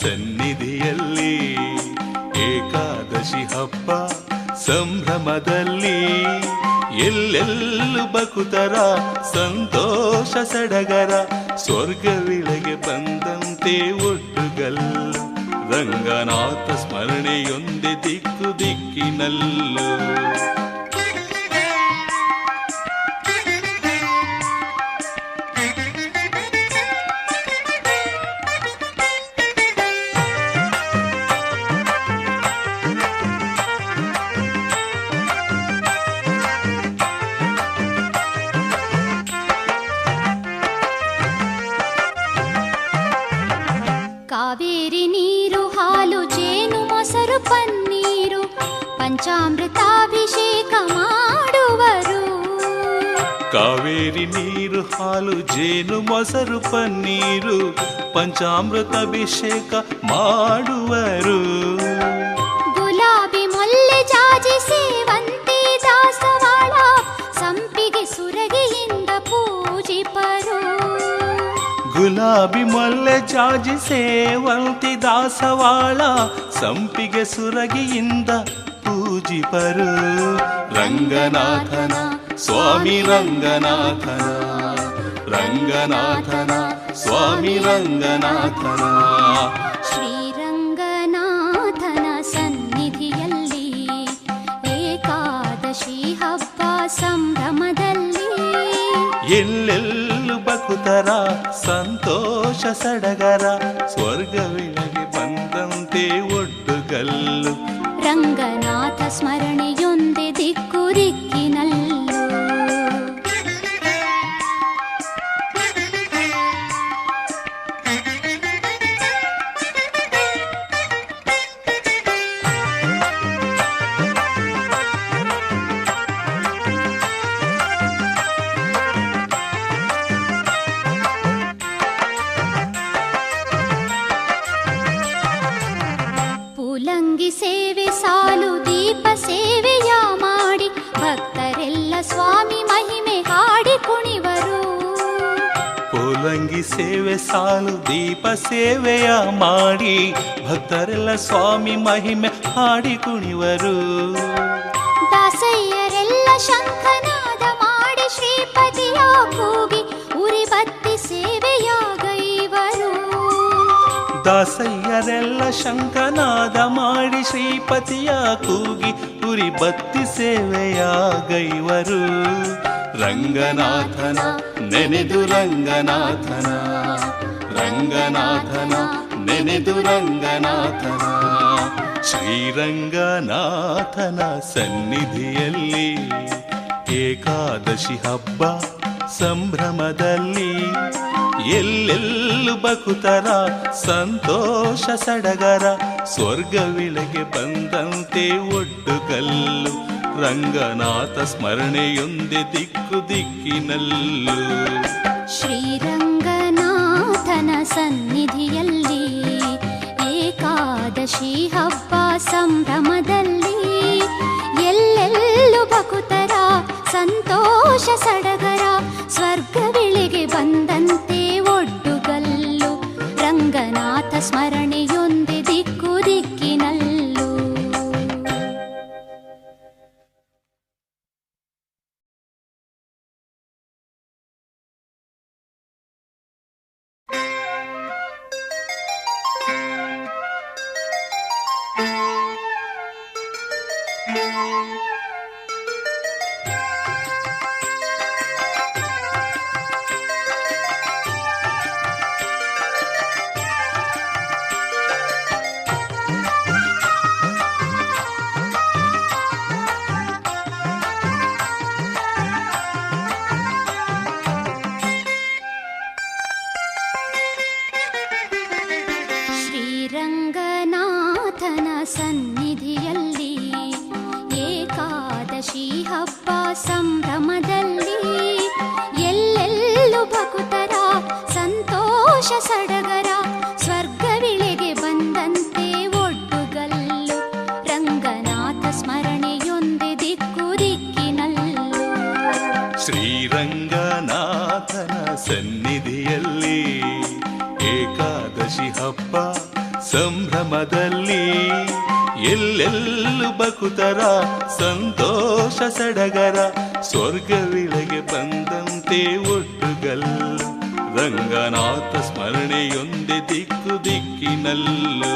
ಸನ್ನಿಧಿಯಲ್ಲಿ, ಏಕಾದಶಿ ಹಬ್ಬ ಸಂಭ್ರಮದಲ್ಲಿ, ಎಲ್ಲೆಲ್ಲೂ ಬಕುತರ ಸಂತೋಷ ಸಡಗರ ಸ್ವರ್ಗವಿಳಗೆ ಬಂದಂತೆ ಒಟ್ಟುಗಲ್ಲ ರಂಗನಾಥ ಸ್ಮರಣೆಯೊಂದೆ ದಿಕ್ಕು ದಿಕ್ಕಿನಲ್ಲೂ. ಪನ್ನೀರು ಪಂಚಾಮೃತಾಭಿಷೇಕ ಮಾಡುವರು ಕಾವೇರಿ ನೀರು ಹಾಲು ಜೇನು ಮೊಸರು ಪನ್ನೀರು ಪಂಚಾಮೃತ ಅಭಿಷೇಕ ಮಾಡುವರು ಗುಲಾಬಿ ಮೊಲ್ಲೆ ಜಾಜಿ ಸೇವಂತಿ ಗುಲಾಬಿ ಮಲ್ಲೆ ಸೇವಂತಿ ದಾಸವಾಳ ಸಂಪಿಗೆ ಸುರಗಿಯಿಂದ ಪೂಜಿಪರು ರಂಗನಾಥನ ಸ್ವಾಮಿ ರಂಗನಾಥನ ರಂಗನಾಥನ ಸ್ವಾಮಿ ರಂಗನಾಥನ. ಬಕುತರ ಸಂತೋಷ ಸಡಗರ ಸ್ವರ್ಗವಿಳಗೆ ಬಂದಂತೆ ಒಡ್ಡುಗಲ್ಲು. ರಂಗನಾಥ ಸ್ಮರಣೆಯೊಂದೆ ಸಾಲು ದೀಪ ಸೇವೆಯ ಮಾಡಿ ಭಕ್ತರೆಲ್ಲ ಸ್ವಾಮಿ ಮಹಿಮೆ ಹಾಡಿ ಕುಣಿವರು. ಪೋಲಂಗಿ ಸೇವೆ ಸಾಲು ದೀಪ ಸೇವೆಯ ಮಾಡಿ ಭಕ್ತರೆಲ್ಲ ಸ್ವಾಮಿ ಮಹಿಮೆ ಹಾಡಿ ಕುಣಿವರು. ದಾಸಯ್ಯರೆಲ್ಲ ಶಂಖನಾದ ಮಾಡಿ ಶ್ರೀಪತಿಯ ಕೂಗಿ ಉರಿ ಬತ್ತಿ ಸೇವೆಯ ದಾಸಯ್ಯರೆಲ್ಲ ಶಂಕನಾದ ಮಾಡಿ ಶ್ರೀಪತಿಯ ಕೂಗಿ ಉರಿ ಬತ್ತಿ ಸೇವೆಯ ಗೈವರು ರಂಗನಾಥನ ನೆನೆದು ರಂಗನಾಥನ ರಂಗನಾಥನ ನೆನೆದು ರಂಗನಾಥನ. ಶ್ರೀರಂಗನಾಥನ ಸನ್ನಿಧಿಯಲ್ಲಿ ಏಕಾದಶಿ ಹಬ್ಬ ಸಂಭ್ರಮದಲ್ಲಿ ಎಲ್ಲೆಲ್ಲೂ ಬಕುತರ, ಸಂತೋಷ ಸಡಗರ ಸ್ವರ್ಗವಿಳಗೆ ಬಂದಂತೆ ಒಡ್ಡುಗಲ್ಲು ರಂಗನಾಥ ಸ್ಮರಣೆಯೊಂದೆ ದಿಕ್ಕು ದಿಕ್ಕಿನಲ್ಲೂ. ಶ್ರೀರಂಗನಾಥನ ಸನ್ನಿಧಿಯಲ್ಲಿ ಏಕಾದಶಿ ಹಬ್ಬ ಸಂಭ್ರಮದಲ್ಲಿ ಸಂತೋಷ ಸಡಗರ ಸ್ವರ್ಗವಿಳಿಗೆ ಬಂದಂತೆ ಒಡ್ಡುಗಲ್ಲು ರಂಗನಾಥ ಸ್ಮರಣೆಯೊಂದೆ ಕೃಷ್ಣನ ಸನ್ನಿಧಿಯಲ್ಲಿ, ಏಕಾದಶಿ ಹಬ್ಬ ಸಂಭ್ರಮದಲ್ಲಿ, ಎಲ್ಲೆಲ್ಲೂ ಭಕುತರ ಸಂತೋಷ ಸಡಗರ ಸ್ವರ್ಗವಿಳೆಗೆ ಬಂದಂತೆ ಒಡ್ಡುಗಲ್ಲು. ರಂಗನಾಥ ಸ್ಮರಣೆಯೊಂದೆ ದಿಕ್ಕು ದಿಕ್ಕಿನಲ್ಲು. ಶ್ರೀರಂಗನಾಥನ ಸನ್ನಿಧಿಯಲ್ಲಿ ಏಕಾದಶಿ ಹಬ್ಬ ಸಂಭ್ರಮದಲ್ಲಿ ಎಲ್ಲೆಲ್ಲೂ ಬಕುತರ ಸಂತೋಷ ಸಡಗರ ಸ್ವರ್ಗವಿಳಗೆ ಬಂದಂತೆ ಒಟ್ಟುಗಲ್ಲು ರಂಗನಾಥ ಸ್ಮರಣೆಯೊಂದೆ ದಿಕ್ಕು ದಿಕ್ಕಿನಲ್ಲೂ.